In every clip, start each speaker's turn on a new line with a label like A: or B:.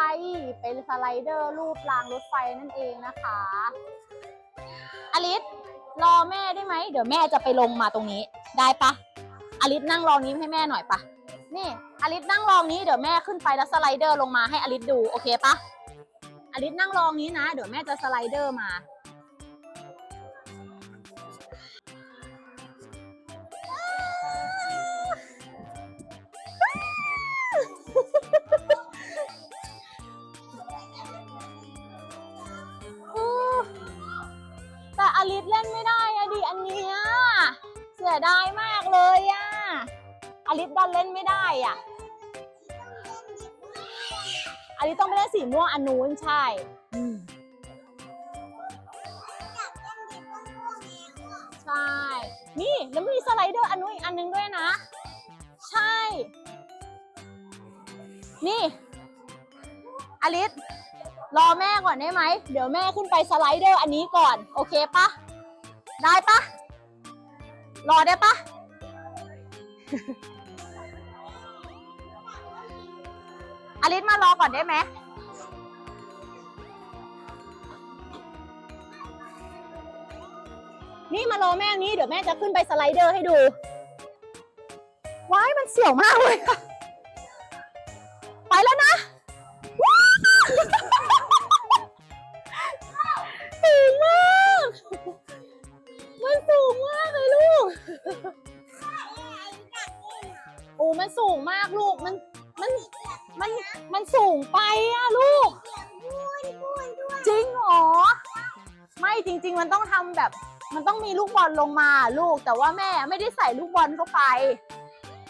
A: เดอร์รถไฟเป็นสไลเดอร์รูปรางรถไฟนั่นเองนะคะอลิสรอแม่ได้ไหม เดี๋ยวแม่จะไปลงมาตรงนี้ ได้ปะอลิสนั่งรองนี้ให้แม่หน่อยปะนี่อลิสนั่งรองนี้เดี๋ยวแม่ขึ้นไปแล้วสไลเดอร์ลงมาให้อลิสดูโอเคปะอลิสนั่งรองนี้นะ เดี๋ยวแม่จะสไลเดอร์มา ม่วงอันนู้นใช่ใช่ นี่แล้วมีสไลเดอร์อันนู้นอีกอันนึงด้วยนะ ใช่ นี่อลิสรอแม่ก่อนได้ไหม เดี๋ยวแม่ขึ้นไปสไลเดอร์อันนี้ก่อน โอเคปะ ได้ปะ รอได้ปะ อลิสมารอก่อนได้ไหม รอแม่นนี้เดี๋ยวแม่จะขึ้นไปสไลเดอร์ให้ดู ว้ายมันเสี่ยวมากเลยค่ะ มันต้องมีลูกบอลลงมาลูก แต่ว่าแม่ไม่ได้ใส่ลูกบอลเข้าไป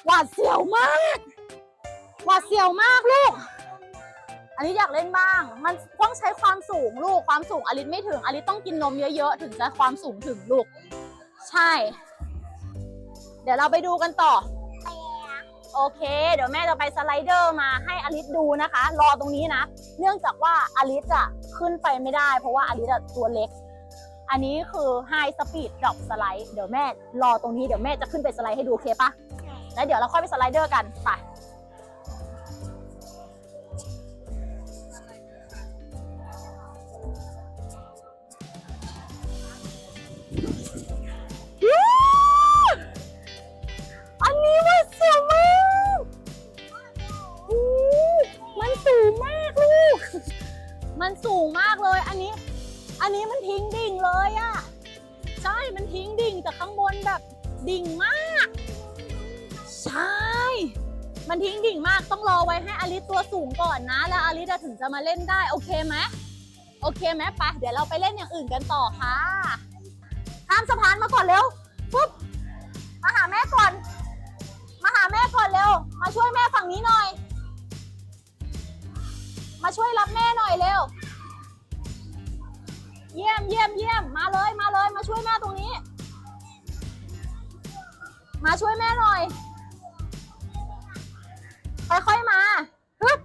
A: หวาดเสียวมาก หวาดเสียวมากลูก อันนี้อยากเล่นบ้าง มันต้องใช้ความสูงลูก ความสูงอลิสไม่ถึง อลิสต้องกินนมเยอะๆ ถึงจะความสูงถึงลูก ใช่ เดี๋ยวเราไปดูกันต่อ โอเค เดี๋ยวแม่จะไปสไลเดอร์มาให้อลิสดูนะคะ รอตรงนี้นะ เนื่องจากว่าอลิสอะขึ้นไปไม่ได้ เพราะว่าอลิสอะตัวเล็ก อันนี้คือ High Speed Drop Slide เดี๋ยวแม่รอตรงนี้เดี๋ยวแม่จะขึ้นไปสไลด์ให้ดูโอเคปะแล้วเดี๋ยวเราค่อยไปสไลเดอร์กันไป มันทิ้งดิ่งมากต้องรอไว้ให้อลิสตัวสูงก่อนนะ แล้วอลิสถึงจะมาเล่นได้โอเคไหมโอเคไหมไปเดี๋ยวเราไปเล่นอย่างอื่นกันต่อค่ะข้ามสะพานมาก่อนเร็วปุ๊บมาหาแม่ก่อน มาหาแม่ก่อนเร็ว มาช่วยแม่ฝั่งนี้หน่อย มาช่วยรับแม่หน่อยเร็ว เยี่ยมเยี่ยมเยี่ยมมาเลยมาเลยมาช่วยแม่ตรงนี้ มาช่วยแม่หน่อย ค่อยๆมาฮึบ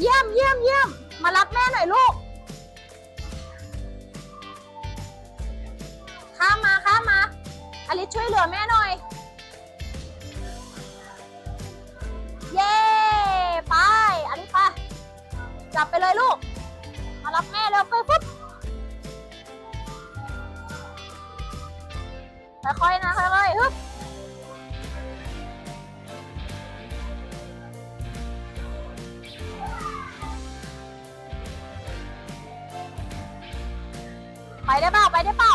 A: เยี่ยมเยี่ยมเยี่ยม มารับแม่หน่อยลูก ข้ามมาข้ามมาอลิสช่วยเหลือแม่หน่อย เย้ไปอลิสไปจับไปเลยลูก มารับแม่เร็วปุ๊บปุ๊บค่อยๆนะค่อยๆฮึบ ไปได้เปล่าไปได้เปล่า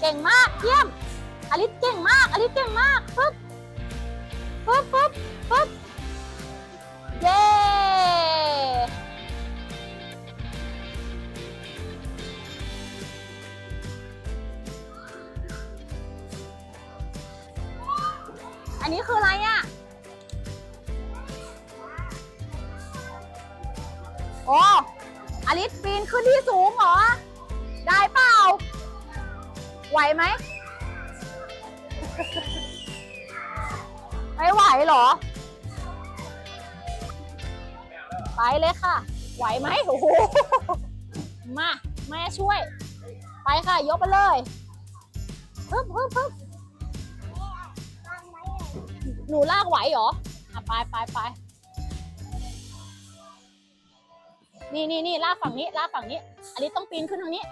A: เก่งมากเยี่ยมอลิสเก่งมากอลิสเก่งมากปึ๊บปึ๊บปึ๊บปึ๊บเย้อันนี้คืออะไรอะโอ้ อลิสปีนขึ้นที่สูงเหรอ ได้เปล่า ไหวไหม ไม่ไหวเหรอ ไปเลยค่ะ ไหวไหมโอ้โห มา แม่ช่วย ไปค่ะ ยกไปเลยฮึบฮึบฮึบหนูลากไหวเหรออะไปไปไป นี่นี่นี่ลากฝั่งนี้ลากฝั่งนี้ อันนี้ต้องปีนขึ้นทางนี้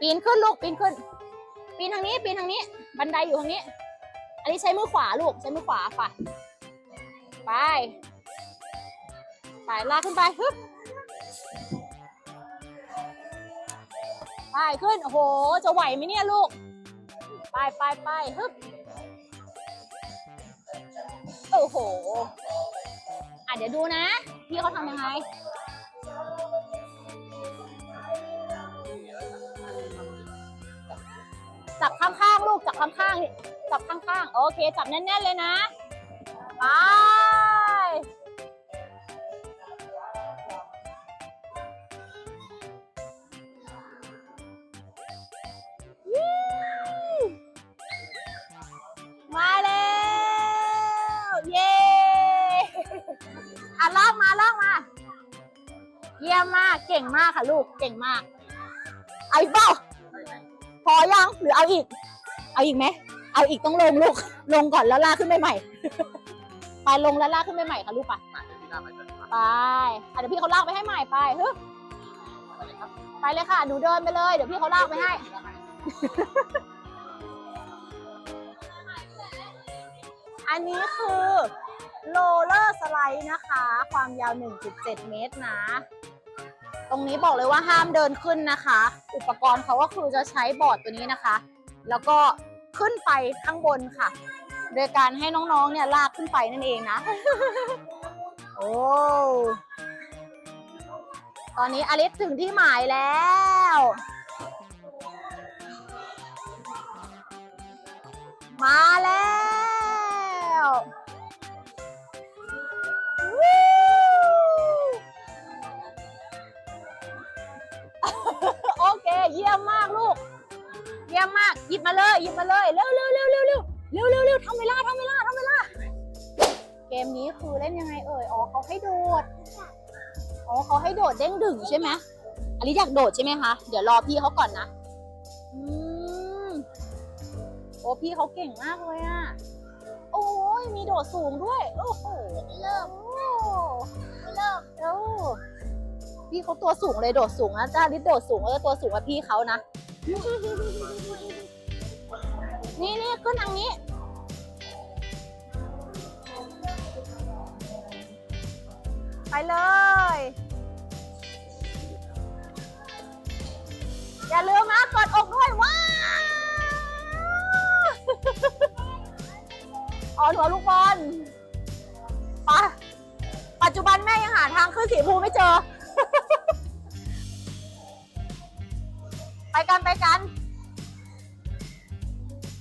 A: ปีนขึ้นลูกปีนขึ้น ปีนทางนี้ปีนทางนี้ บันไดอยู่ทางนี้ อันนี้ใช้มือขวาลูกใช้มือขวาไปไปไปลากขึ้นไปฮึบไปขึ้นโอ้โห จะไหวไหมเนี่ยลูก ไปไปไปฮึบโอ้โหอะเดี๋ยวดูนะ พี่เขาทำยังไง จับข้างๆลูกจับข้างๆจับข้างๆ โอเค จับแน่นๆเลยนะ ไป เยี่ยมมากเก่งมากค่ะลูกเก่งมากเอาอีกเปล่าพอยังหรือเอาอีก เอาอีกไหมเอาอีกต้องลงลูก ลงก่อนแล้วลากขึ้นไปใหม่ไปลงแล้วลากขึ้นไปใหม่ค่ะลูกไปไปเดี๋ยวพี่เขาลากไปให้ใหม่ไปฮึไปเลยค่ะหนูเดินไปเลย เดี๋ยวพี่เขาลากไปให้อันนี้คือโรลเลอร์สไลด์นะคะ ความยาว 1.7 เมตรนะ ตรงนี้บอกเลยว่าห้ามเดินขึ้นนะคะ อุปกรณ์เขาก็คือจะใช้บอร์ดตัวนี้นะคะ แล้วก็ขึ้นไปข้างบนค่ะ โดยการให้น้องๆเนี่ยลากขึ้นไปนั่นเองนะ โอ้ตอนนี้อลิสถึงที่หมายแล้วมาแล้ว เยี่ยมมากลูก เยี่ยมมากหยิบมาเลยหยิบมาเลยเร็วเร็วเร็วเร็วเร็วเร็วเร็วเร็วทำเวลาทำเวลาทำเวลาเกมนี้คือเล่นยังไงเอ่ยอ๋อเขาให้โดดอ๋อเขาให้โดดเด้งดึงใช่ไหมอันนี้อยากโดดใช่ไหมคะเดี๋ยวรอพี่เขาก่อนนะอืมโอ้พี่เขาเก่งมากเลยอะโอ้ยมีโดดสูงด้วย โอ้โหเลิกโอ้ไม่เลิกโอ้ พี่เขาตัวสูงเลยโดดสูงนะจ้าลิศโดดสูงเออตัวสูงกว่าพี่เขานะ นี่นี่ขึ้นทางนี้ ไปเลย อย่าลืมนะกดอกด้วยว้าวอ๋อหนูเอาลูกบอลไปะปัจจุบันแม่ยังหาทางขึ้นสีภูไม่เจอ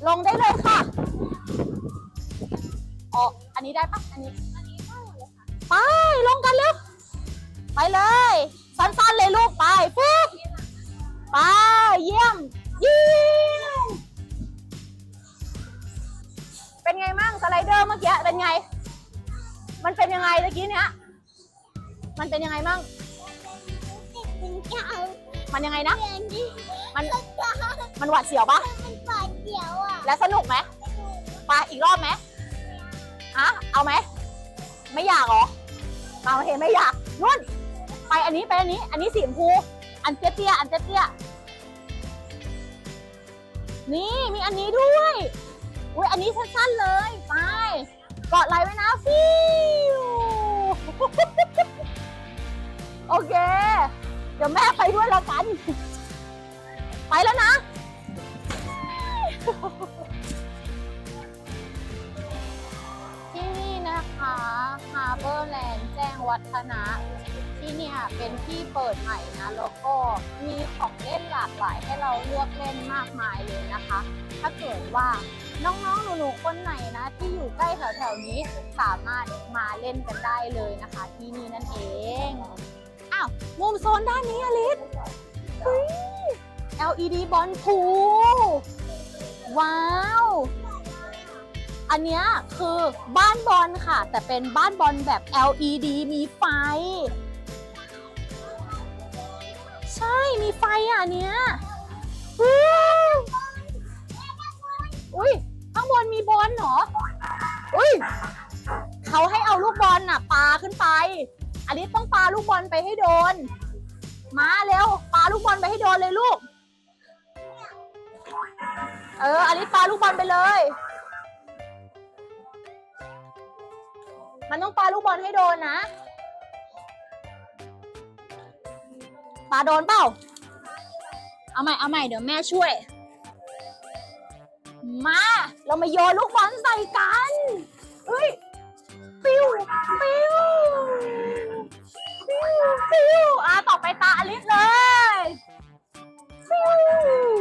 A: ลงได้เลยค่ะอ๋ออันนี้ได้ปะอันนี้ไปลงกันเร็วไปเลย สั้นๆเลยลูกไปปุ๊บไปเยี่ยมเยี่ยมเป็นไงมั่งสไลเดอร์เมื่อกี้เป็นไง มันเป็นยังไงเมื่อกี้เนี้ยมันเป็นยังไงมั่งมันยังไงนะ มันมันหวาดเสียวปะ แล้วสนุกไหมไปอีกรอบไหมฮะเอาไหม ไม่อยากเหรอมาเห็นไม่อยากนุ่น ไปอันนี้ไปอันนี้ อันนี้สีชมพู อันเตี้ยๆอันเตี้ยๆนี่มีอันนี้ด้วยอุ้ยอันนี้สั้นๆเลยไปเกาะไหลไว้นะฟิวโอเค เดี๋ยวแม่ไปด้วยแล้วกัน ไปแล้วนะ ที่นี่นะคะฮาร์เบอร์แลนด์แจ้งวัฒนะ ที่เนี่ยเป็นที่เปิดใหม่นะแล้วก็มีของเล่นหลากหลายให้เราเลือกเล่นมากมายเลยนะคะ ถ้าเกิดว่าน้องๆหนูๆคนไหนนะ ที่อยู่ใกล้แถวๆนี้สามารถมาเล่นกันได้เลยนะคะ ที่นี่นั่นเองอ้าวมุมโซนด้านนี้อลิส LED บอลพู ว้าว อันเนี้ยคือบ้านบอลค่ะ แต่เป็นบ้านบอลแบบ LED มีไฟ ใช่มีไฟอะอันเนี้ยอุ้ยข้างบนมีบอลเหรอ อุ้ยเขาให้เอาลูกบอลน่ะปาขึ้นไปอลิสต้องปาลูกบอลไปให้โดน มาเร็วปาลูกบอลไปให้โดนเลยลูก เอออลิสปาลูกบอลไปเลย มันต้องปาลูกบอลให้โดนนะปาโดนเปล่า เอาใหม่ เอาใหม่ เดี๋ยวแม่ช่วย มา เรามาโยนลูกบอลใส่กันเฮ้ย ปิ้ว ปิ้ว ปิ้ว ปิ้ว อะต่อไปตาอลิสเลย ปิ้ว